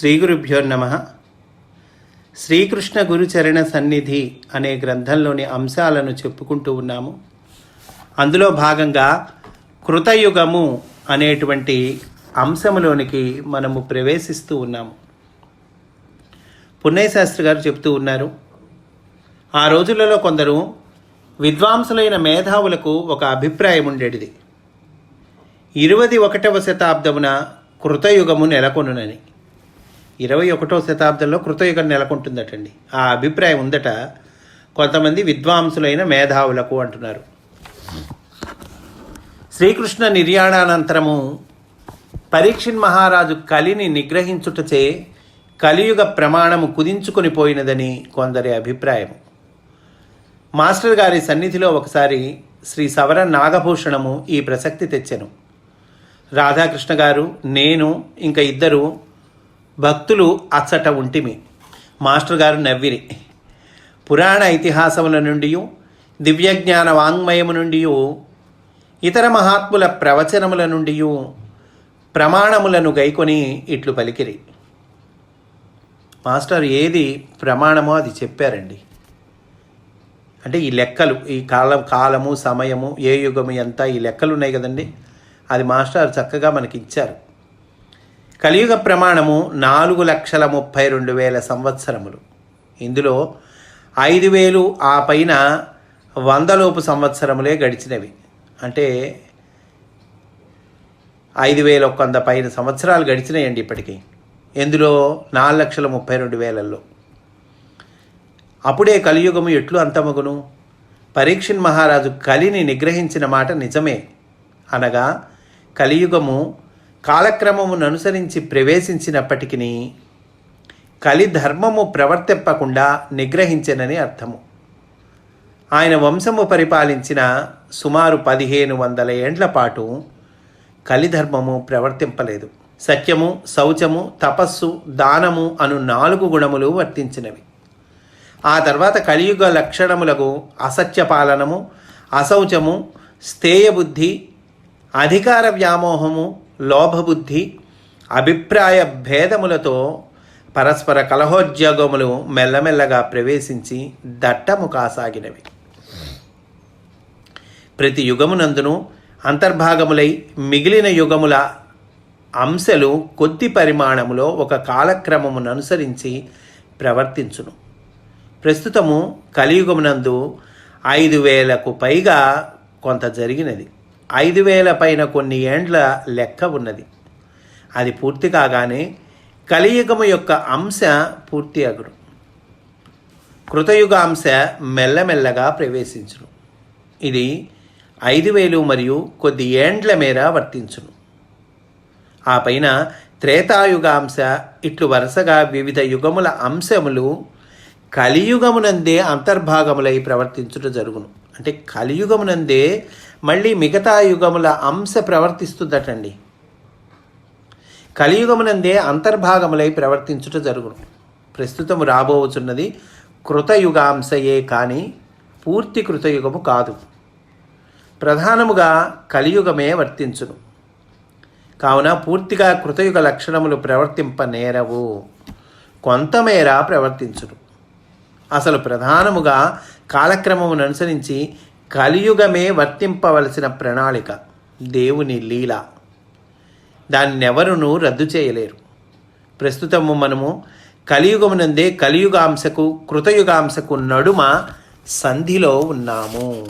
శ్రీ గురుభ్యో నమ. శ్రీకృష్ణ గురుచరణ సన్నిధి అనే గ్రంథంలోని అంశాలను చెప్పుకుంటూ ఉన్నాము. అందులో భాగంగా కృతయుగము అనేటువంటి అంశములోనికి మనము ప్రవేశిస్తూ ఉన్నాము. పుణ్యశాస్త్రి శాస్త్రి గారు చెప్తూ ఉన్నారు ఆ రోజులలో కొందరు విద్వాంసులైన మేధావులకు ఒక అభిప్రాయం ఉండేటిది. ఇరవది ఒకటవ శతాబ్దమున కృతయుగము నెలకొనునని. ఇరవై ఒకటో శతాబ్దంలో కృతయుగం నెలకొంటుందటండి. ఆ అభిప్రాయం ఉందట కొంతమంది విద్వాంసులైన మేధావులకు అంటున్నారు. శ్రీకృష్ణ నిర్యాణానంతరము పరీక్షిన్ మహారాజు కలిని నిగ్రహించుటచే కలియుగ ప్రమాణము కుదించుకొని పోయినదని కొందరి అభిప్రాయం మాస్టర్ గారి సన్నిధిలో ఒకసారి శ్రీ సవర నాగభూషణము ఈ ప్రసక్తి తెచ్చెను. రాధాకృష్ణ గారు నేను ఇంకా ఇద్దరు భక్తులు అచ్చట ఉంటిమి. మాస్టర్ గారు నవ్విరి. పురాణ ఇతిహాసముల నుండి దివ్యజ్ఞాన వాంగ్మయము నుండి ఇతర మహాత్ముల ప్రవచనముల నుండి ప్రమాణములను గైకొని ఇట్లు పలికిరి. మాస్టర్ ఏది ప్రమాణమో అది చెప్పారండి. అంటే ఈ లెక్కలు ఈ కాలం కాలము సమయము ఏ యుగము ఎంత ఈ లెక్కలు ఉన్నాయి కదండి. అది మాస్టర్ చక్కగా మనకి ఇచ్చారు కలియుగ ప్రమాణము నాలుగు లక్షల ముప్పై రెండు వేల సంవత్సరములు. ఇందులో ఐదు వేలు ఆ పైన వందలోపు సంవత్సరములే గడిచినవి. అంటే ఐదు వేల ఒక వంద పైన సంవత్సరాలు గడిచినాయండి ఇప్పటికీ. ఎందులో నాలుగు లక్షల ముప్పై రెండు వేలల్లో. అప్పుడే కలియుగము ఎట్లు అంతమగును? పరీక్షన్ మహారాజు కలిని నిగ్రహించిన మాట నిజమే. అనగా కలియుగము కాలక్రమమును అనుసరించి ప్రవేశించినప్పటికీ కలి ధర్మము ప్రవర్తింపకుండా నిగ్రహించనని అర్థము. ఆయన వంశము పరిపాలించిన సుమారు పదిహేను వందల ఏండ్ల పాటు కలిధర్మము ప్రవర్తింపలేదు. సత్యము శౌచము తపస్సు దానము అను నాలుగు గుణములు వర్తించినవి. ఆ తర్వాత కలియుగ లక్షణములకు అసత్య పాలనము అశౌచము స్థేయబుద్ధి అధికార వ్యామోహము లోభబుద్ధి అభిప్రాయ భేదములతో పరస్పర కలహోద్యోగములు మెల్లమెల్లగా ప్రవేశించి దట్టము కాసాగినవి. ప్రతి యుగమునందును అంతర్భాగములై మిగిలిన యుగముల అంశలు కొద్ది పరిమాణములో ఒక కాలక్రమమును అనుసరించి ప్రవర్తించును. ప్రస్తుతము కలియుగమునందు ఐదు వేలకు పైగా కొంత జరిగినది. ఐదు వేల పైన కొన్ని ఏండ్ల లెక్క ఉన్నది. అది పూర్తి కాగానే కలియుగము యొక్క అంశ పూర్తి అగును. కృతయుగ అంశ మెల్లమెల్లగా ప్రవేశించును. ఇది ఐదు వేలు మరియు కొద్ది ఏండ్ల మేర వర్తించును. ఆ పైన త్రేతాయుగాంశ ఇట్లు వరుసగా వివిధ యుగముల అంశములు కలియుగమునందే అంతర్భాగములై ప్రవర్తించుట జరుగును. అంటే కలియుగమునందే మళ్ళీ మిగతా యుగముల అంశ ప్రవర్తిస్తుందటండి. కలియుగమునందే అంతర్భాగములై ప్రవర్తించుట జరుగును. ప్రస్తుతము రాబోవచున్నది కృతయుగాంశయే కానీ పూర్తి కృతయుగము కాదు. ప్రధానముగా కలియుగమే వర్తించును. కావున పూర్తిగా కృతయుగ లక్షణములు ప్రవర్తింపనేరవు కొంతమేర ప్రవర్తించును. అసలు ప్రధానముగా కాలక్రమమును అనుసరించి కలియుగమే వర్తింపవలసిన ప్రణాళిక దేవుని లీల. దాన్నెవరునూ రద్దు చేయలేరు. ప్రస్తుతము మనము కలియుగమునందే కలియుగాంశకు కృతయుగాంశకు నడుమ సంధిలో ఉన్నాము.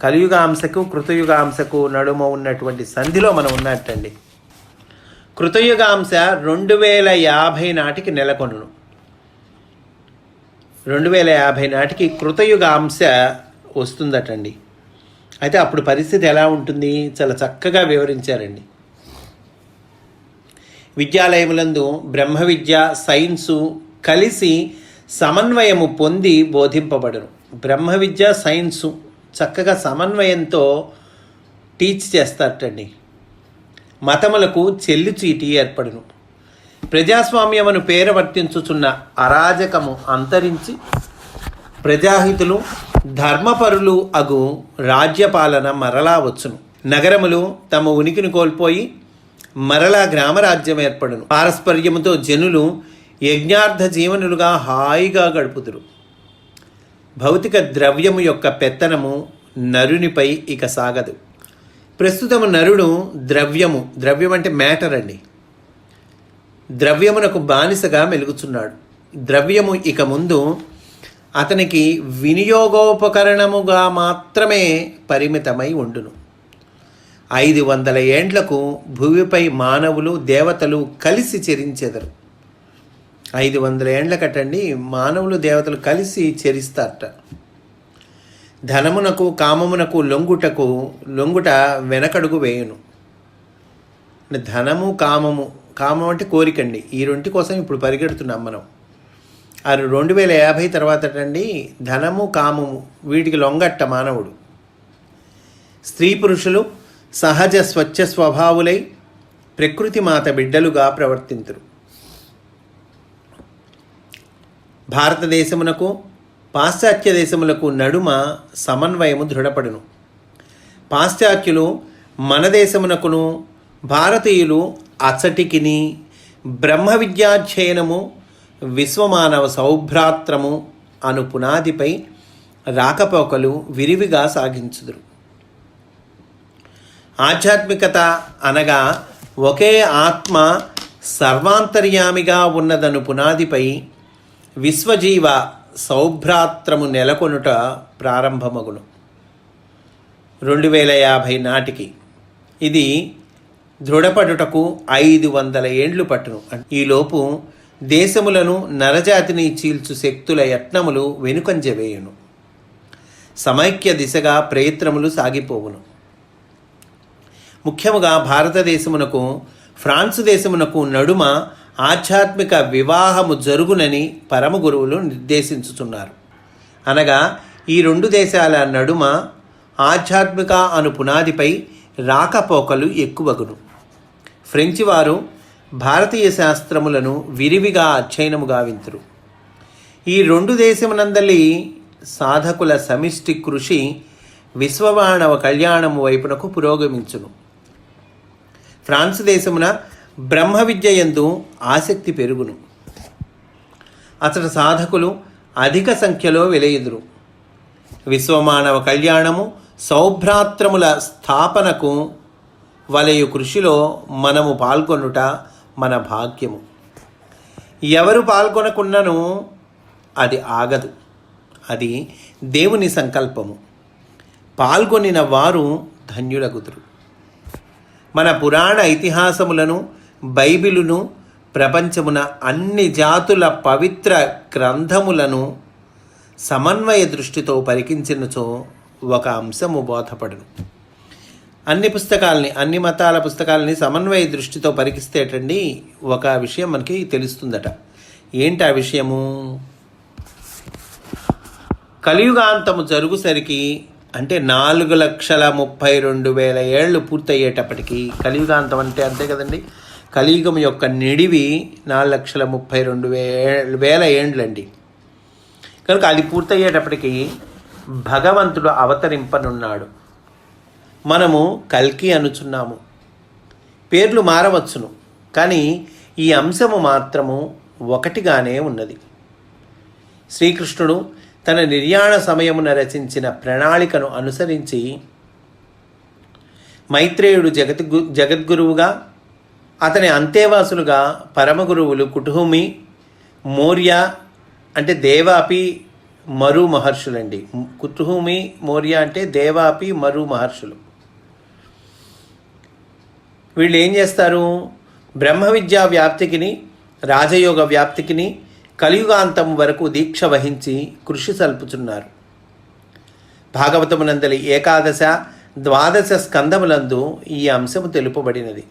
కలియుగాంశకు కృతయుగాంశకు నడుమ ఉన్నటువంటి సంధిలో మనం ఉన్నట్టండి. కృతయుగాంశ రెండు వేల యాభై నాటికి నెలకొను రెండు వేల యాభై నాటికి కృతయుగాంశ వస్తుందటండి. అయితే అప్పుడు పరిస్థితి ఎలా ఉంటుంది? చాలా చక్కగా వివరించారండి. విద్యాలయములందు బ్రహ్మ విద్య సైన్సు కలిసి సమన్వయము పొంది బోధింపబడను. బ్రహ్మ విద్య సైన్సు చక్కగా సమన్వయంతో టీచ్ చేస్తారటండి. మతములకు చెల్లి చీటి ఏర్పడును. ప్రజాస్వామ్యమును పేర వర్తించుచున్న అరాజకము అంతరించి ప్రజాహితులు ధర్మపరులు అగు రాజ్యపాలన మరలా వచ్చును. నగరములు తమ ఉనికిని కోల్పోయి మరలా గ్రామరాజ్యం ఏర్పడును. పారస్పర్యముతో జనులు యజ్ఞార్థ జీవనులుగా హాయిగా గడుపుదురు. భౌతిక ద్రవ్యము యొక్క పెత్తనము నరునిపై ఇక సాగదు. ప్రస్తుతము నరుడు ద్రవ్యము ద్రవ్యం అంటే మ్యాటర్ అండి. ద్రవ్యమునకు బానిసగా మెలుగుచున్నాడు. ద్రవ్యము ఇక ముందు అతనికి వినియోగోపకరణముగా మాత్రమే పరిమితమై ఉండును. ఐదు వందల ఏండ్లకు భూమిపై మానవులు దేవతలు కలిసి చెరించెదరు. ఐదు వందల ఏండ్ల కట్టండి మానవులు దేవతలు కలిసి చెరిస్తారట. ధనమునకు కామమునకు లొంగుటకు లొంగుట వెనకడుగు వేయును. ధనము కామము కామం అంటే కోరికండి. ఈ రెంటి కోసం ఇప్పుడు పరిగెడుతున్నాం మనం. ఆ రెండు వేల యాభై తర్వాతటండి ధనము కామము వీటికి లొంగట్ట మానవుడు. స్త్రీ పురుషులు సహజ స్వచ్ఛ స్వభావులై ప్రకృతి మాత బిడ్డలుగా ప్రవర్తింతురు. భారతదేశమునకు పాశ్చాత్య దేశములకు నడుమ సమన్వయము దృఢపడును. పాశ్చాత్యులు మన దేశమునకును భారతీయులు అచ్చటికిని బ్రహ్మ విద్యాధ్యయనము విశ్వమానవ సౌభ్రాత్రము అను పునాదిపై రాకపోకలు విరివిగా సాగించుదురు. ఆధ్యాత్మికత అనగా ఒకే ఆత్మ సర్వాంతర్యామిగా ఉన్నదను పునాదిపై విశ్వజీవ సౌభ్రాత్రము నెలకొనుట ప్రారంభమగును. రెండు వేల యాభై నాటికి ఇది దృఢపడుటకు ఐదు వందల ఏండ్లు పట్టును. ఈలోపు దేశములను నరజాతిని చీల్చు శక్తుల యత్నములు వెనుకంజవేయును సమైక్య దిశగా ప్రయత్నములు సాగిపోవును. ముఖ్యముగా భారతదేశమునకు ఫ్రాన్సు దేశమునకు నడుమ ఆధ్యాత్మిక వివాహము జరుగునని పరమ గురువులు నిర్దేశించుతున్నారు అనగా ఈ రెండు దేశాల నడుమ ఆధ్యాత్మిక అను పునాదిపై రాకపోకలు ఎక్కువగును. ఫ్రెంచి వారు భారతీయ శాస్త్రములను విరివిగా అధ్యయనము గావింతురు. ఈ రెండు దేశమునందలి సాధకుల సమిష్టి కృషి విశ్వమానవ కళ్యాణము వైపునకు పురోగమించును. ఫ్రాన్స్ దేశమున బ్రహ్మ విద్య ఎందు ఆసక్తి పెరుగును. అతడు సాధకులు అధిక సంఖ్యలో వెలయుదురు. విశ్వమానవ కళ్యాణము సౌభ్రాత్రముల స్థాపనకు వలయు కృషిలో మనము పాల్గొనుట మన భాగ్యము. ఎవరు పాల్గొనకున్నను అది ఆగదు. అది దేవుని సంకల్పము. పాల్గొనిన వారు ధన్యులగుదురు. మన పురాణ ఇతిహాసములను బైబిలును ప్రపంచమున అన్ని జాతుల పవిత్ర గ్రంథములను సమన్వయ దృష్టితో పరికించినచో ఒక అంశము బోధపడును. అన్ని పుస్తకాలని అన్ని మతాల పుస్తకాలని సమన్వయ దృష్టితో పరికిస్తేటండి ఒక విషయం మనకి తెలుస్తుందట. ఏంటి ఆ విషయము? కలియుగాంతము జరుగుసరికి అంటే నాలుగు లక్షల ముప్పై రెండు వేల ఏళ్ళు పూర్తయ్యేటప్పటికీ కలియుగాంతం అంటే అంతే కదండి. కలియుగం యొక్క నిడివి నాలుగు లక్షల ముప్పై రెండు వే వేల ఏండ్లండి. కనుక అది పూర్తయ్యేటప్పటికీ భగవంతుడు అవతరింపనున్నాడు. మనము కల్కి అనుచున్నాము. పేర్లు మారవచ్చును కానీ ఈ అంశము మాత్రము ఒకటిగానే ఉన్నది. శ్రీకృష్ణుడు తన నిర్యాణ సమయమున రచించిన ప్రణాళికను అనుసరించి మైత్రేయుడు జగత్ జగద్గురువుగా అతని అంతేవాసులుగా పరమగురువులు కుటుహుమి మౌర్య అంటే దేవాపి మరు మహర్షులండి కుతుహుమి మౌర్య అంటే దేవాపి మరు మహర్షులు వీళ్ళు ఏం చేస్తారు? బ్రహ్మ విద్యా వ్యాప్తికిని రాజయోగ వ్యాప్తికిని కలియుగాంతం వరకు దీక్ష వహించి కృషి సల్పుచున్నారు. భాగవతమునందలి ఏకాదశ ద్వాదశ స్కందములందు ఈ అంశము తెలుపబడినది.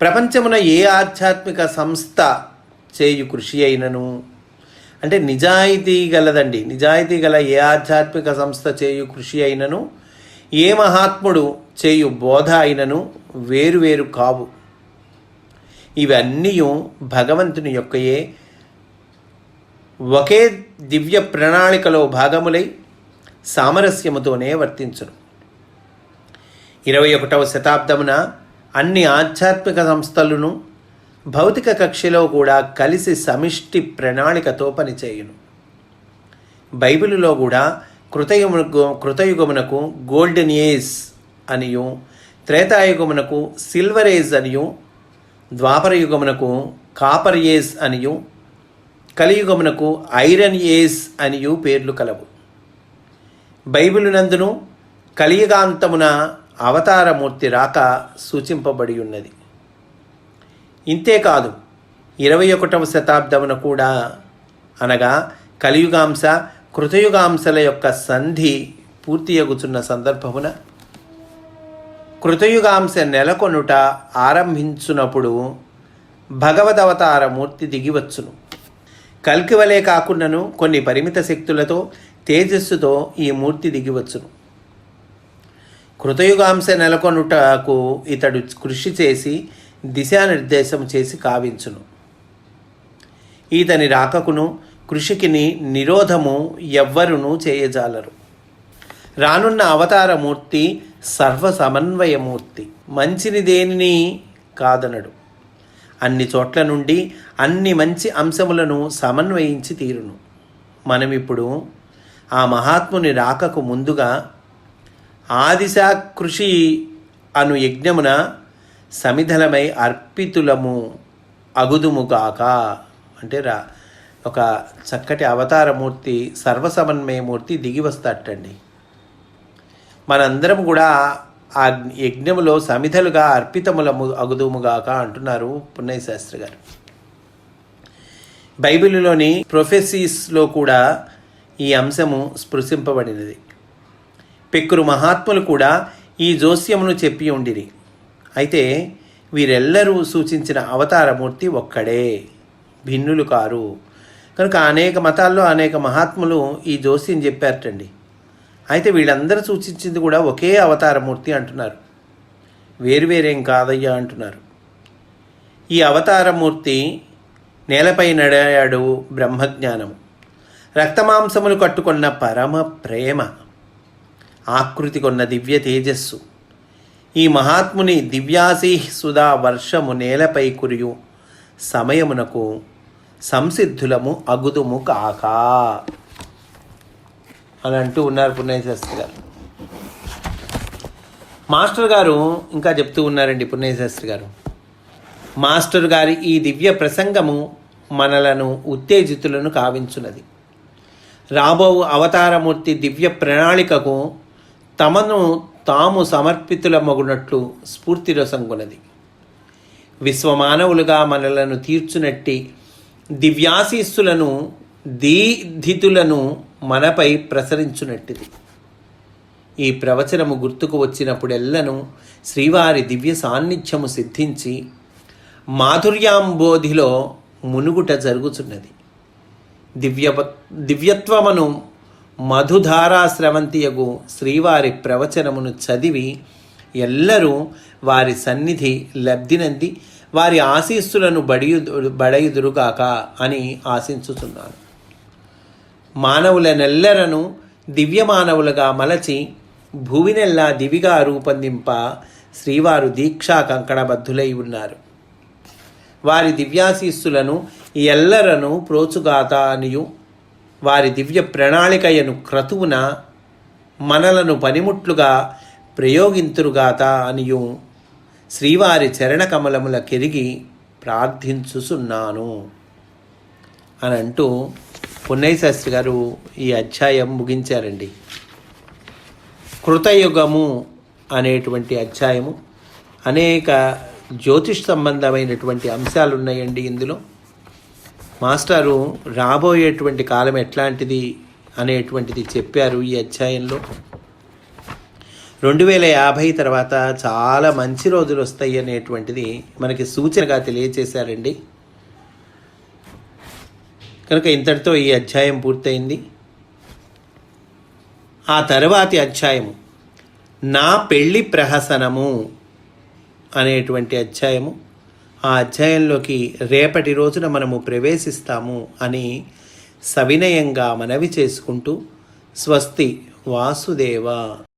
ప్రపంచమున ఏ ఆధ్యాత్మిక సంస్థ చేయు కృషి అయినను? అంటే నిజాయితీ గలదండి. నిజాయితీ గల ఏ ఆధ్యాత్మిక సంస్థ చేయు కృషి అయినను? ఏ మహాత్ముడు చేయు బోధ అయినను? వేరువేరు కావు. ఇవన్నీ భగవంతుని యొక్కయే ఒకే దివ్య ప్రణాళికలో భాగములై సామరస్యముతోనే వర్తించును. ఇరవై ఒకటవ శతాబ్దమున అన్ని ఆధ్యాత్మిక సంస్థలను భౌతిక కక్షలో కూడా కలిసి సమిష్టి ప్రణాళికతో పనిచేయును. బైబిలులో కూడా కృతయుగమునకు కృతయుగమునకు గోల్డెన్ ఏజ్ అనియు త్రేతాయుగమునకు సిల్వర్ ఏజ్ అనియు ద్వాపర యుగమునకు కాపర్ ఏజ్ అనియు కలియుగమునకు ఐరన్ ఏజ్ అనియు పేర్లు కలవు. బైబిలునందును కలియుగాంతమున అవతారమూర్తి రాక సూచింపబడి ఉన్నది ఇంతేకాదు ఇరవై ఒకటవ శతాబ్దమున కూడా అనగా కలియుగాంశ కృతయుగాంశల యొక్క సంధి పూర్తియగుచున్న సందర్భమున కృతయుగాంశ నెలకొనుట ఆరంభించునప్పుడు భగవదవతార మూర్తి దిగివచ్చును. కల్కి వలె కాకుండాను కొన్ని పరిమిత శక్తులతో తేజస్సుతో ఈ మూర్తి దిగివచ్చును. కృతయుగాంశ నెలకొనుటకు ఇతడు కృషి చేసి దిశానిర్దేశం చేసి కావించును. ఈతని రాకకును కృషికిని నిరోధము ఎవ్వరునూ చేయజాలరు. రానున్న అవతారమూర్తి సర్వ సమన్వయమూర్తి మంచిని దేనిని? కాదనడు. అన్ని చోట్ల నుండి అన్ని మంచి అంశములను సమన్వయించి తీరును. మనమిప్పుడు ఆ మహాత్ముని రాకకు ముందుగా ఆదిశా కృషి అను యజ్ఞమున సమిధలమై అర్పితులము అగుదుముగాక అంటే రా ఒక చక్కటి అవతారమూర్తి సర్వసమన్వయమూర్తి దిగి వస్తాటండి మనందరం కూడా ఆ యజ్ఞములో సమిధలుగా అర్పితములము అగుదుముగాక అంటున్నారు పున్నయ్య శాస్త్రి గారు. బైబిలులోని ప్రొఫెసీస్లో కూడా ఈ అంశము స్పృశింపబడినది. పెక్కురు మహాత్ములు కూడా ఈ జోస్యమును చెప్పి ఉండిరి. అయితే వీరెల్లరూ సూచించిన అవతారమూర్తి ఒక్కడే భిన్నులు కారు. కనుక అనేక మతాల్లో అనేక మహాత్ములు ఈ జోస్యం చెప్పారటండి. అయితే వీళ్ళందరూ సూచించింది కూడా ఒకే అవతారమూర్తి అంటున్నారు. వేరువేరేం కాదయ్యా అంటున్నారు. ఈ అవతారమూర్తి నేలపై నడాడు బ్రహ్మజ్ఞానము. రక్తమాంసములు కట్టుకున్న పరమ ప్రేమ. ఆకృతి కొన్న దివ్య తేజస్సు. ఈ మహాత్ముని దివ్యాసి సుధా వర్షము నేలపై కురియు సమయమునకు సంసిద్ధులము అగుదుము కాక. అని అంటూ ఉన్నారు పుణ్యశాస్త్రి గారు. మాస్టర్ గారు ఇంకా చెప్తూ ఉన్నారండి పుణ్యశాస్త్రి గారు. మాస్టర్ గారి ఈ దివ్య ప్రసంగము మనలను ఉత్తేజితులను కావించున్నది. రాబో అవతారమూర్తి దివ్య ప్రణాళికకు తమను తాము సమర్పితుల మగునట్లు స్ఫూర్తి రసంగునది విశ్వమానవులుగా మనలను తీర్చునట్టి దివ్యాశీస్సులను దీధితులను మనపై ప్రసరించునట్టిది. ఈ ప్రవచనము గుర్తుకు వచ్చినప్పుడెల్లను శ్రీవారి దివ్య సాన్నిధ్యము సిద్ధించి మాధుర్యాంబోధిలో మునుగుట జరుగుతున్నది దివ్య దివ్యత్వమును మధుధారా స్రవంతియగు శ్రీవారి ప్రవచనమును చదివి ఎల్లరూ వారి సన్నిధి లబ్ధినంది వారి ఆశీస్సులను బడియు బడయుదురుగాక అని ఆశించుతున్నాను మానవులనెల్లరను దివ్యమానవులుగా మలచి భూవినెల్లా దివిగా రూపొందింప శ్రీవారు దీక్షా కంకణబద్ధులై ఉన్నారు. వారి దివ్యాశీస్సులను ఎల్లరను ప్రోచుగాత అనియు. వారి దివ్య ప్రణాళికయను క్రతువున మనలను పనిముట్లుగా ప్రయోగింతురుగాత అనియు. శ్రీవారి చరణ కమలముల కెరిగి ప్రార్థించుసున్నాను అని అంటూ పున్నయ్య శాస్త్రి గారు ఈ అధ్యాయం ముగించారండి. కృతయుగము అనేటువంటి అధ్యాయము అనేక జ్యోతిష్ సంబంధమైనటువంటి అంశాలు ఉన్నాయండి ఇందులో. మాస్టారు రాబోయేటువంటి కాలం ఎట్లాంటిది అనేటువంటిది చెప్పారు ఈ అధ్యాయంలో. రెండు వేల యాభై తర్వాత చాలా మంచి రోజులు వస్తాయి అనేటువంటిది మనకి సూచనగా తెలియచేశారండి. కనుక ఇంతటితో ఈ అధ్యాయం పూర్తయింది. ఆ తర్వాతి అధ్యాయము నా పెళ్ళి ప్రహసనము అనేటువంటి అధ్యాయము ఆ అధ్యాయంలోకి రేపటి రోజున మనము ప్రవేశిస్తాము అని సవినయంగా మనవి చేసుకుంటూ స్వస్తి వాసుదేవ.